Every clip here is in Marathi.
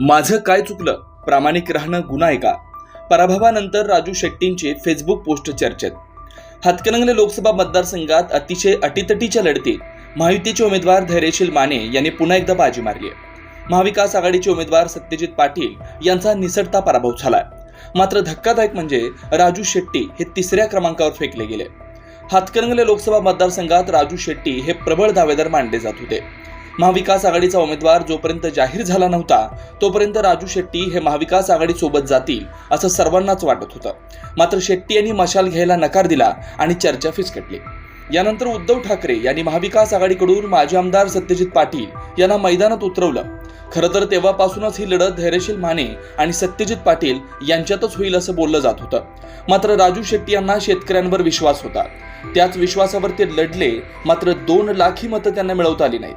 माझं काय चुकलं? प्रामाणिक राहणं गुन्हा आहे का? पराभवानंतर राजू शेट्टींची फेसबुक पोस्ट चर्चेत. हातकणंगले लोकसभा मतदारसंघात अतिशय अटीतटीच्या लढतीत महायुतीचे उमेदवार धैर्यशील माने यांनी पुन्हा एकदा बाजी मारली महाविकास आघाडीचे उमेदवार सत्यजित पाटील यांचा निसटता पराभव झालाय. मात्र धक्कादायक म्हणजे राजू शेट्टी हे तिसऱ्या क्रमांकावर फेकले गेले. हातकणंगले लोकसभा मतदारसंघात राजू शेट्टी हे प्रबळ दावेदार मानले जात होते. महाविकास आघाडीचा उमेदवार जोपर्यंत जाहीर झाला नव्हता तोपर्यंत राजू शेट्टी हे महाविकास आघाडीसोबत जातील असं सर्वांनाच वाटत होतं. मात्र शेट्टी यांनी मशाल घ्यायला नकार दिला आणि चर्चा फिसकटली. यानंतर उद्धव ठाकरे यांनी महाविकास आघाडीकडून माजी आमदार सत्यजित पाटील यांना मैदानात उतरवलं. खरं तर तेव्हापासूनच ही लढत धैर्यशील माने आणि सत्यजित पाटील यांच्यातच होईल असं बोललं जात होतं. मात्र राजू शेट्टी यांना शेतकऱ्यांवर विश्वास होता. त्याच विश्वासावर ते लढले मात्र दोन लाखी मतं त्यांना मिळवता आली नाहीत.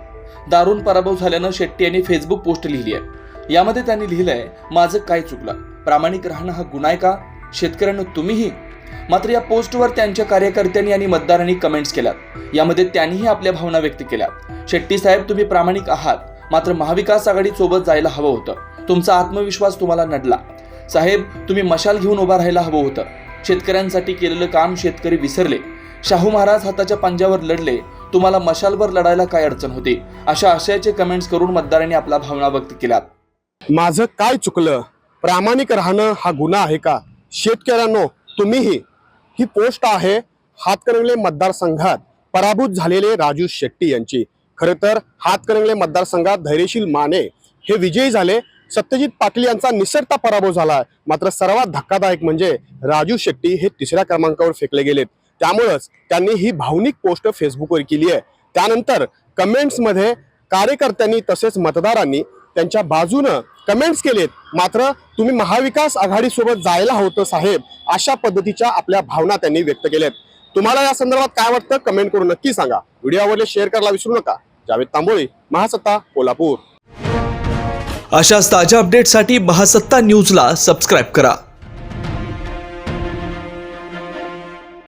दारुण पराभव झाल्यानं शेट्टी यांनी फेसबुक पोस्ट लिहिली आहे. यामध्ये त्यांनी लिहिलंय माझं काय चुकलं? प्रामाणिक राहणं हा गुन्हा आहे का? शेतकऱ्यांना तुम्हीही? मात्र या पोस्टवर त्यांच्या कार्यकर्त्यांनी आणि मतदारांनी कमेंट्स केल्यात. यामध्ये त्यांनीही आपल्या भावना व्यक्त केल्या शेट्टी साहेब तुम्ही प्रामाणिक आहात. मात्र महाविकास आघाडी सोबत जायला हवं होतं. तुमचा आत्मविश्वास तुम्हाला नडला. साहेब तुम्ही मशाल घेऊन उभा राहायला हवं होतं. शेतकऱ्यांसाठी केलेलं काम शेतकरी विसरले. शाहू महाराज हाताच्या पंजावर लढले. तुम्हाला मशालवर लढायला काय अडचण होती? अशा आशयाचे कमेंट्स करून मतदारांनी आपल्या भावना व्यक्त केल्यात माझं काय चुकलं? प्रामाणिक राहणं हा गुन्हा आहे का? शेतकऱ्यांनो तुम्हीही. ही पोस्ट आहे हातकणंगले मतदारसंघात. पराभूत झालेले राजू शेट्टी यांची. खरं तर हातकणंगले मतदारसंघात धैर्यशील माने. हे विजयी झाले. सत्यजित पाटील यांचा निसटता पराभव झाला. मात्र सर्वात धक्कादायक म्हणजे राजू शेट्टी हे तिसऱ्या क्रमांकावर फेकले गेलेत. त्यामुळंच त्यांनी ही भावनिक पोस्ट फेसबुकवर केली आहे. त्यानंतर कमेंट्समध्ये कार्यकर्त्यांनी तसेच मतदारांनी त्यांच्या बाजूनं कमेंट्स केलेत. मात्र तुम्ही महाविकास आघाडीसोबत जायला होतं साहेब अशा पद्धतीच्या आपल्या भावना त्यांनी व्यक्त केल्यात. तुम्हाला या संदर्भात काय वाटतं? कमेंट करून नक्की सांगा. व्हिडिओ आवडले शेअर करायला विसरू नका. जावेद तांबोळी महासत्ता कोल्हापूर. अशाच ताज्या अपडेटसाठी महासत्ता न्यूजला सबस्क्राईब करा.